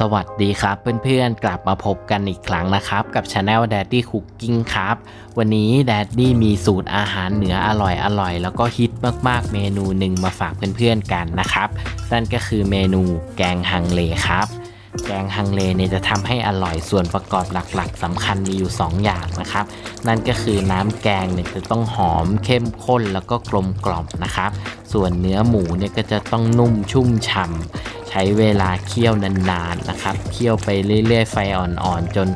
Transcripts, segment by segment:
สวัสดีครับเพื่อนๆ กลับมาพบกันอีกครั้งนะครับ กับช anel Daddy Cooking ครับ วันนี้ Daddy มีสูตรอาหารเหนืออร่อยๆแล้วก็ฮิตมากๆ เมนูหนึ่งมาฝากเพื่อนๆกันนะครับ นั่นก็คือเมนูแกงฮังเลครับ แกงฮังเลเนี่ยจะทำให้อร่อยส่วนประกอบหลักๆสำคัญมีอยู่ 2 อย่างนะครับ นั่นก็คือน้ำแกงเนี่ยจะต้องหอมเข้มข้นแล้วก็กลมกล่อมนะครับ ส่วนเนื้อหมูเนี่ยก็จะต้องนุ่มชุ่มฉ่ำ ใช้เวลาเคี่ยวนานๆนะครับ เคี่ยวไปเรื่อยๆ ไฟอ่อนๆ จน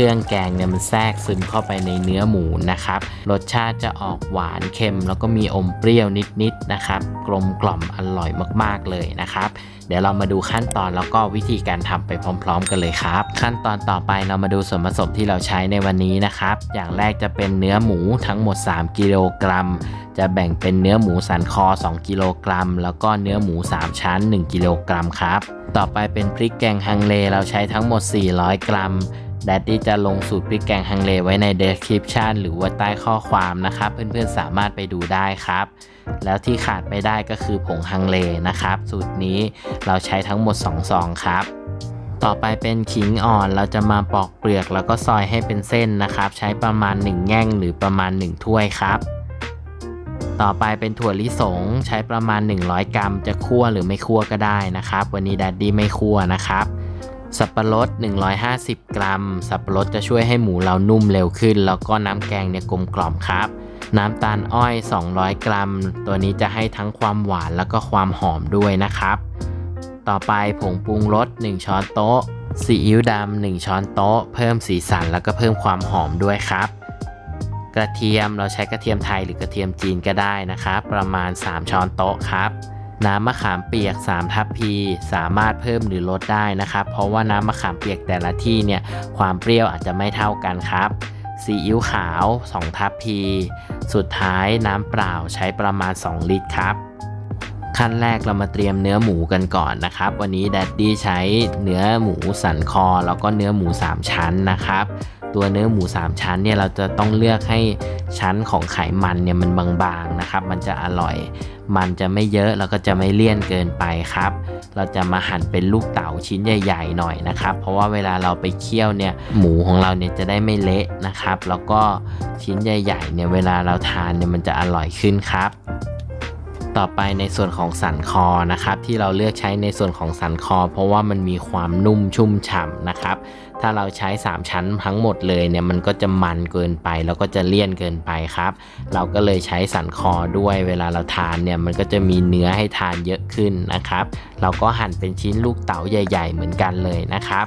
เครื่องแกงเนี่ยมันแทรกซึมเข้าไปในเนื้อหมูนะครับ รสชาติจะออกหวานเค็ม แล้วก็มีอมเปรี้ยวนิดๆนะครับ กลมกล่อมอร่อยมากๆเลยนะครับ เดี๋ยวเรามาดูขั้นตอนแล้วก็วิธีการทำไปพร้อม ๆ กันเลยครับ ขั้นตอนต่อไปเรามาดูส่วนผสมที่เราใช้ในวันนี้นะครับ อย่างแรกจะเป็นเนื้อหมูทั้งหมด 3 กิโลกรัมจะแบ่งเป็นเนื้อหมูสันคอ 2 กิโลกรัม แล้วก็เนื้อหมู 3 ชั้น 1 กิโลกรัมครับ ต่อไปเป็นพริกแกงฮังเลเราใช้ทั้งหมด 400 กรัม แดดดี้จะลงสูตรพริกแกงฮังเลไว้ใน description หรือว่าใต้ข้อความนะครับ เพื่อนๆสามารถไปดูได้ครับ แล้วที่ขาดไม่ได้ก็คือผงฮังเลนะครับ สูตรนี้เราใช้ทั้งหมด2ซองครับ ต่อไปเป็นขิงอ่อนเราจะมาปอกเปลือกแล้วก็ซอยให้เป็นเส้นนะครับ ใช้ประมาณ 1 แง่งหรือประมาณ 1 ถ้วยครับต่อไปเป็นถั่วลิสงใช้ประมาณ 100 กรัม จะคั่วหรือไม่คั่วก็ได้นะครับ วันนี้แดดดี้ไม่คั่วนะครับ สับปะรด 150 กรัม สับปะรดจะช่วยให้หมูเรานุ่มเร็วขึ้น แล้วก็น้ำแกงเนี่ยกลมกล่อมครับ น้ำตาลอ้อย 200 กรัม ตัวนี้จะให้ทั้งความหวานแล้วก็ความหอมด้วยนะครับ ต่อไปผงปรุงรส 1 ช้อนโต๊ะ ซีอิ๊วดำ 1 ช้อนโต๊ะ เพิ่มสีสันแล้วก็เพิ่มความหอมด้วยครับ กระเทียมเราใช้กระเทียมไทยหรือกระเทียมจีนก็ได้นะครับ ประมาณ 3 ช้อนโต๊ะครับ น้ำมะขามเปียก 3 ทัพพี สามารถเพิ่มหรือลดได้นะครับ เพราะว่าน้ำมะขามเปียกแต่ละที่เนี่ยความเปรี้ยวอาจจะไม่เท่ากันครับซีอิ๊วขาว 2 ทัพพี สุดท้ายน้ำเปล่าใช้ประมาณ 2 ลิตรครับ ขั้นแรกเรามาเตรียมเนื้อหมูกันก่อนนะครับ วันนี้แดดดี้ใช้เนื้อหมูสันคอ แล้วก็เนื้อหมู 3 ชั้นนะครับ ตัวเนื้อหมู 3 ชั้นเนี่ยเราจะต้องเลือกให้ชั้นของไขมันเนี่ยมันบางๆนะครับ มันจะอร่อย มันจะไม่เยอะแล้วก็จะไม่เลี่ยนเกินไปครับ เราจะมาหั่นเป็นลูกเต๋าชิ้นใหญ่ ๆ หน่อยนะครับ เพราะว่าเวลาเราไปเคี่ยวเนี่ยหมูของเราเนี่ยจะได้ไม่เละนะครับ แล้วก็ชิ้นใหญ่ๆเนี่ยเวลาเราทานเนี่ยมันจะอร่อยขึ้นครับ ต่อไปในส่วนของสันคอนะครับที่เราเลือกใช้ในส่วนของสันคอ เพราะว่ามันมีความนุ่มชุ่มฉ่ำนะครับ ถ้าเราใช้ 3 ชั้นทั้งหมดเลยเนี่ยมันก็จะมันเกินไปแล้วก็จะเลี่ยนเกินไปครับ เราก็เลยใช้สันคอด้วยเวลาเราทานเนี่ยมันก็จะมีเนื้อให้ทานเยอะขึ้นนะครับ เราก็หั่นเป็นชิ้นลูกเต๋าใหญ่ ๆ เหมือนกันเลยนะครับ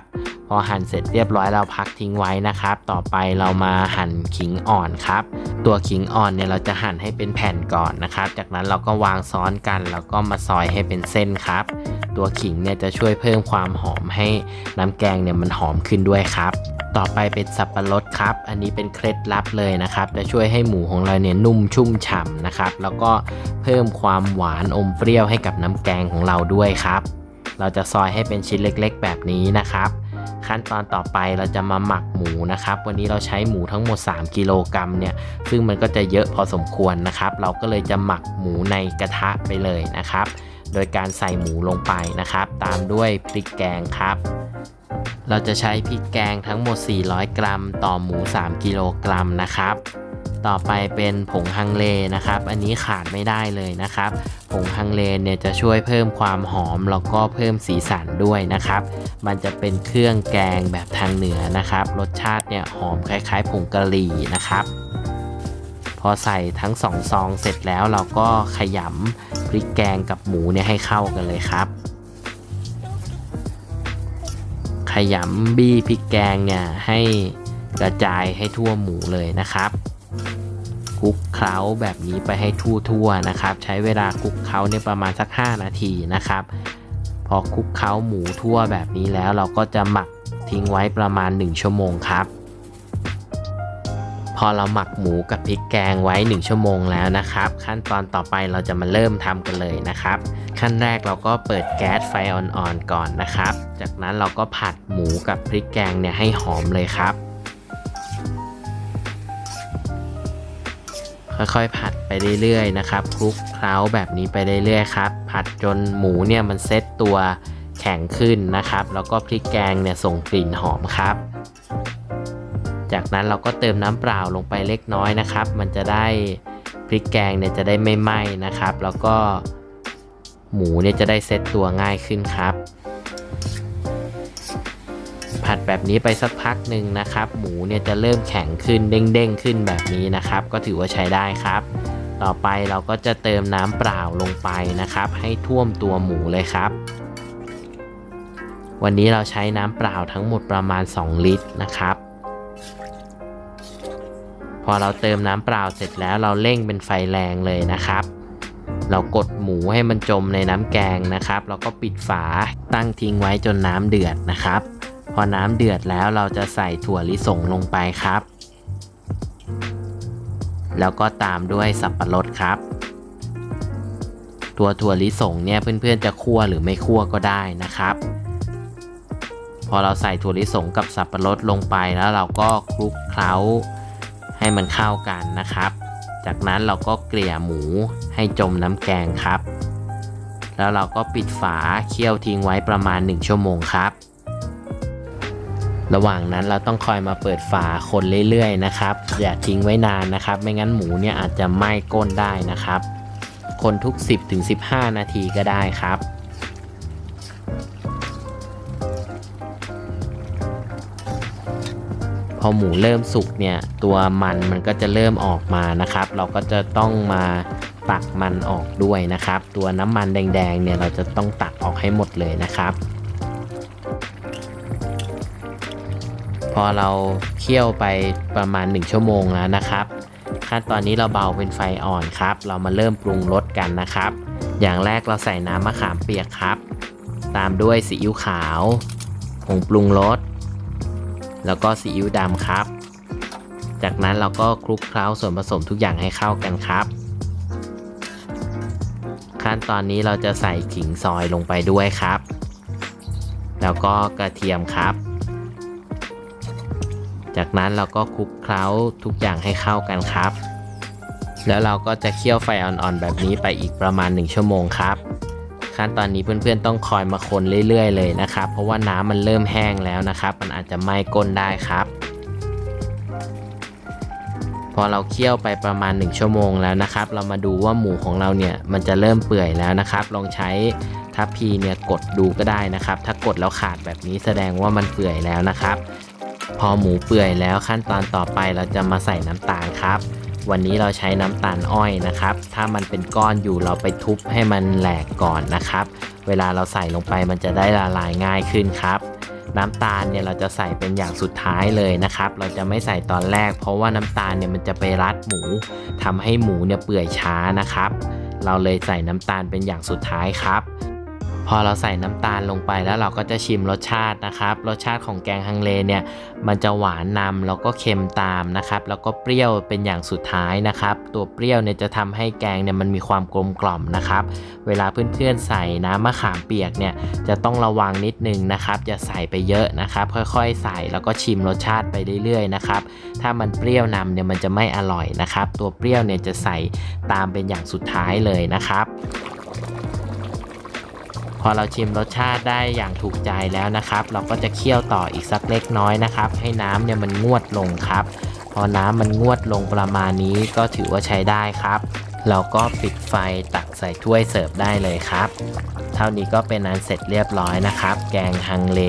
อหั่นเสร็จเรียบร้อยเราพักทิ้งไว้นะครับ ต่อไปเรามาหั่นขิงอ่อนครับ ตัวขิงอ่อนเนี่ยเราจะหั่นให้เป็นแผ่นก่อนนะครับ จากนั้นเราก็วางซ้อนกันแล้วก็มาซอยให้เป็นเส้นครับ ตัวขิงเนี่ยจะช่วยเพิ่มความหอมให้น้ำแกงเนี่ยมันหอมขึ้นด้วยครับต่อไปเป็นสับปะรดครับ อันนี้เป็นเคล็ดลับเลยนะครับ จะช่วยให้หมูของเราเนี่ยนุ่มชุ่มฉ่ำนะครับ แล้วก็เพิ่มความหวานอมเปรี้ยวให้กับน้ำแกงของเราด้วยครับ เราจะซอยให้เป็นชิ้นเล็กๆ แบบนี้นะครับ ขั้นตอนต่อไปเราจะมาหมักหมูนะครับ วันนี้เราใช้หมูทั้งหมด 3 กิโลกรัมเนี่ย ซึ่งมันก็จะเยอะพอสมควรนะครับ เราก็เลยจะหมักหมูในกระทะไปเลยนะครับ โดยการใส่หมูลงไปนะครับ ตามด้วยพริกแกงครับ เราจะใช้พริกแกงทั้งหมด 400 กรัม ต่อหมู 3 กิโลกรัมนะครับ ต่อไปเป็นผงฮังเลนะครับ อันนี้ขาดไม่ได้เลยนะครับ ผงฮังเลเนี่ยจะช่วยเพิ่มความหอมแล้วก็เพิ่มสีสันด้วยนะครับ มันจะเป็นเครื่องแกงแบบทางเหนือนะครับ รสชาติเนี่ยหอมคล้ายๆผงกะหรี่นะครับ พอใส่ทั้งสองซองเสร็จแล้วเราก็ขยำพริกแกงกับหมูเนี่ยให้เข้ากันเลยครับขยำบี้พริกแกงเนี่ยให้กระจายให้ทั่วหมูเลยนะครับ คลุกเคล้าแบบนี้ไปให้ทั่วๆนะครับ ใช้เวลาคลุกเคล้าเนี่ยประมาณสัก 5 นาทีนะครับ พอคลุกเคล้าหมูทั่วแบบนี้แล้วเราก็จะหมักทิ้งไว้ประมาณ 1 ชั่วโมงครับ พอเราหมักหมูกับพริกแกงไว้ 1 ชั่วโมงแล้วนะครับ ขั้นตอนต่อไปเราจะมาเริ่มทำกันเลยนะครับ ขั้นแรกเราก็เปิดแก๊สไฟอ่อนๆก่อนนะครับ จากนั้นเราก็ผัดหมูกับพริกแกงเนี่ยให้หอมเลยครับ ค่อยๆผัดไปเรื่อยๆนะครับคลุกเคล้าแบบนี้ไปเรื่อยๆครับผัดจนหมูเนี่ยมันเซ็ตตัวแข็งขึ้นนะครับ แล้วก็พริกแกงเนี่ยส่งกลิ่นหอมครับ จากนั้นเราก็เติมน้ำเปล่าลงไปเล็กน้อยนะครับ มันจะได้พริกแกงเนี่ยจะได้ไม่ไหม้นะครับ แล้วก็หมูเนี่ยจะได้เซตตัวง่ายขึ้นครับ ผัดแบบนี้ไปสักพักหนึ่งนะครับ หมูเนี่ยจะเริ่มแข็งขึ้นเด้งๆขึ้นแบบนี้นะครับ ก็ถือว่าใช้ได้ครับ ต่อไปเราก็จะเติมน้ำเปล่าลงไปนะครับ ให้ท่วมตัวหมูเลยครับ วันนี้เราใช้น้ำเปล่าทั้งหมดประมาณ 2 ลิตรนะครับ พอเราเติมน้ำเปล่าเสร็จแล้วเราเร่งเป็นไฟแรงเลยนะครับเรากดหมูให้มันจมในน้ำแกงนะครับ แล้วก็ปิดฝาตั้งทิ้งไว้จนน้ำเดือดนะครับ พอน้ำเดือดแล้วเราจะใส่ถั่วลิสงลงไปครับ แล้วก็ตามด้วยสับปะรดครับ ตัวถั่วลิสงเนี่ยเพื่อนๆจะคั่วหรือไม่คั่วก็ได้นะครับ พอเราใส่ถั่วลิสงกับสับปะรดลงไปแล้วเราก็คลุกเคล้าให้มันเข้ากันนะครับ จากนั้นเราก็เกลี่ยหมูให้จมน้ำแกงครับ แล้วเราก็ปิดฝาเคี่ยวทิ้งไว้ประมาณ 1 ชั่วโมงครับ ระหว่างนั้นเราต้องคอยมาเปิดฝาคนเรื่อยๆนะครับ อย่าทิ้งไว้นานนะครับ ไม่งั้นหมูเนี่ยอาจจะไหม้ก้นได้นะครับ คนทุก 10-15 นาทีก็ได้ครับพอหมูเริ่มสุกเนี่ยตัวมันมันก็จะเริ่มออกมานะครับ เราก็จะต้องมาตักมันออกด้วยนะครับ ตัวน้ำมันแดงๆเนี่ยเราจะต้องตักออกให้หมดเลยนะครับ พอเราเคี่ยวไปประมาณ 1 ชั่วโมงแล้วนะครับ ขั้นตอนนี้เราเบาเป็นไฟอ่อนครับ เรามาเริ่มปรุงรสกันนะครับ อย่างแรกเราใส่น้ำมะขามเปียกครับ ตามด้วยซีอิ๊วขาวผงปรุงรสแล้วก็ซีอิ๊วดำครับ จากนั้นเราก็คลุกเคล้าส่วนผสมทุกอย่างให้เข้ากันครับ ขั้นตอนนี้เราจะใส่ขิงซอยลงไปด้วยครับ แล้วก็กระเทียมครับ จากนั้นเราก็คลุกเคล้าทุกอย่างให้เข้ากันครับ แล้วเราก็จะเคี่ยวไฟอ่อนๆ แบบนี้ไปอีกประมาณ 1 ชั่วโมงครับ ขั้นตอนนี้เพื่อนๆต้องคอยมาคนเรื่อยๆ เลยนะครับ เพราะว่าน้ำมันเริ่มแห้งแล้วนะครับ มันอาจจะไหม้ก้นได้ครับ พอเราเคี่ยวไปประมาณ 1 ชั่วโมงแล้วนะครับ เรามาดูว่าหมูของเราเนี่ยมันจะเริ่มเปื่อยแล้วนะครับ ลองใช้ทัพพีเนี่ยกดดูก็ได้นะครับ ถ้ากดแล้วขาดแบบนี้แสดงว่ามันเปื่อยแล้วนะครับ พอหมูเปื่อยแล้วขั้นตอนต่อไปเราจะมาใส่น้ำตาลครับ วันนี้เราใช้น้ำตาลอ้อยนะครับ ถ้ามันเป็นก้อนอยู่เราไปทุบให้มันแหลกก่อนนะครับ เวลาเราใส่ลงไปมันจะได้ละลายง่ายขึ้นครับ น้ำตาลเนี่ยเราจะใส่เป็นอย่างสุดท้ายเลยนะครับ เราจะไม่ใส่ตอนแรก เพราะว่าน้ำตาลเนี่ยมันจะไปรัดหมูทำให้หมูเนี่ยเปื่อยช้านะครับ เราเลยใส่น้ำตาลเป็นอย่างสุดท้ายครับ อเราใส่น้ำตาลลงไปแล้วเราก็จะชิมรสชาตินะครับ รสชาติของแกงฮังเลเนี่ยมันจะหวานนำแล้วก็เค็มตามนะครับ แล้วก็เปรี้ยวเป็นอย่างสุดท้ายนะครับ ตัวเปรี้ยวเนี่ยจะทำให้แกงเนี่ยมันมีความกลมกล่อมนะครับ เวลาเพื่อนๆใส่น้ำมะขามเปียกเนี่ยจะต้องระวังนิดนึงนะครับอย่าใส่ไปเยอะนะครับ ค่อยๆ ใส่แล้วก็ชิมรสชาติไปเรื่อยๆนะครับถ้ามันเปรี้ยวนำเนี่ยมันจะไม่อร่อยนะครับ ตัวเปรี้ยวเนี่ยจะใส่ตามเป็นอย่างสุดท้ายเลยนะครับ พอเราชิมรสชาติได้อย่างถูกใจแล้วนะครับ เราก็จะเคี่ยวต่ออีกสักเล็กน้อยนะครับ ให้น้ำเนี่ยมันงวดลงครับ พอน้ำมันงวดลงประมาณนี้ก็ถือว่าใช้ได้ครับ เราก็ปิดไฟตักใส่ถ้วยเสิร์ฟได้เลยครับ เท่านี้ก็เป็นอันเสร็จเรียบร้อยนะครับ แกงฮังเล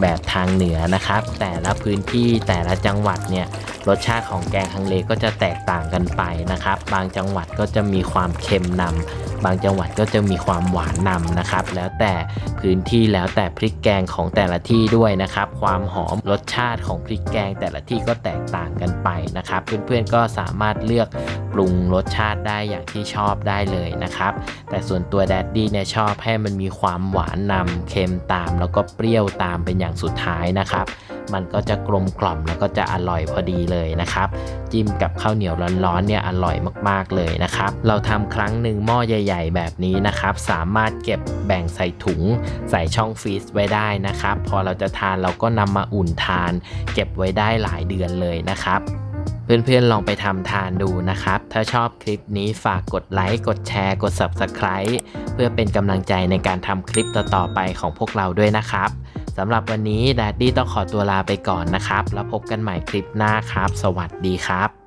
แบบทางเหนือนะครับ แต่ละพื้นที่แต่ละจังหวัดเนี่ยรสชาติของแกงฮังเลก็จะแตกต่างกันไปนะครับ บางจังหวัดก็จะมีความเค็มนำ บางจังหวัดก็จะมีความหวานนำนะครับ แล้วแต่พื้นที่แล้วแต่พริกแกงของแต่ละที่ด้วยนะครับ ความหอมรสชาติของพริกแกงแต่ละที่ก็แตกต่างกันไปนะครับ เพื่อนๆก็สามารถเลือกปรุงรสชาติได้อย่างที่ชอบได้เลยนะครับ แต่ส่วนตัวแดดดี้เนี่ยชอบให้มันมีความหวานนำเค็มตาม แล้วก็เปรี้ยวตามเป็นอย่างสุดท้ายนะครับมันก็จะกลมกล่อมแล้วก็จะอร่อยพอดีเลยนะครับ จิ้มกับข้าวเหนียวร้อนๆเนี่ยอร่อยมากๆเลยนะครับ เราทำครั้งหนึ่งหม้อใหญ่ๆ แบบนี้นะครับ สามารถเก็บแบ่งใส่ถุง ใส่ช่องฟรีซไว้ได้นะครับ พอเราจะทานเราก็นำมาอุ่นทาน เก็บไว้ได้หลายเดือนเลยนะครับเพื่อนๆ ลองไปทำทานดูนะครับ ถ้าชอบคลิปนี้ฝากกดไลค์ กดแชร์ กด Subscribe เพื่อเป็นกำลังใจในการทำคลิปต่อๆไปของพวกเราด้วยนะครับ สำหรับวันนี้แดดดี้ต้องขอตัวลาไปก่อนนะครับ แล้วพบกันใหม่คลิปหน้าครับ สวัสดีครับ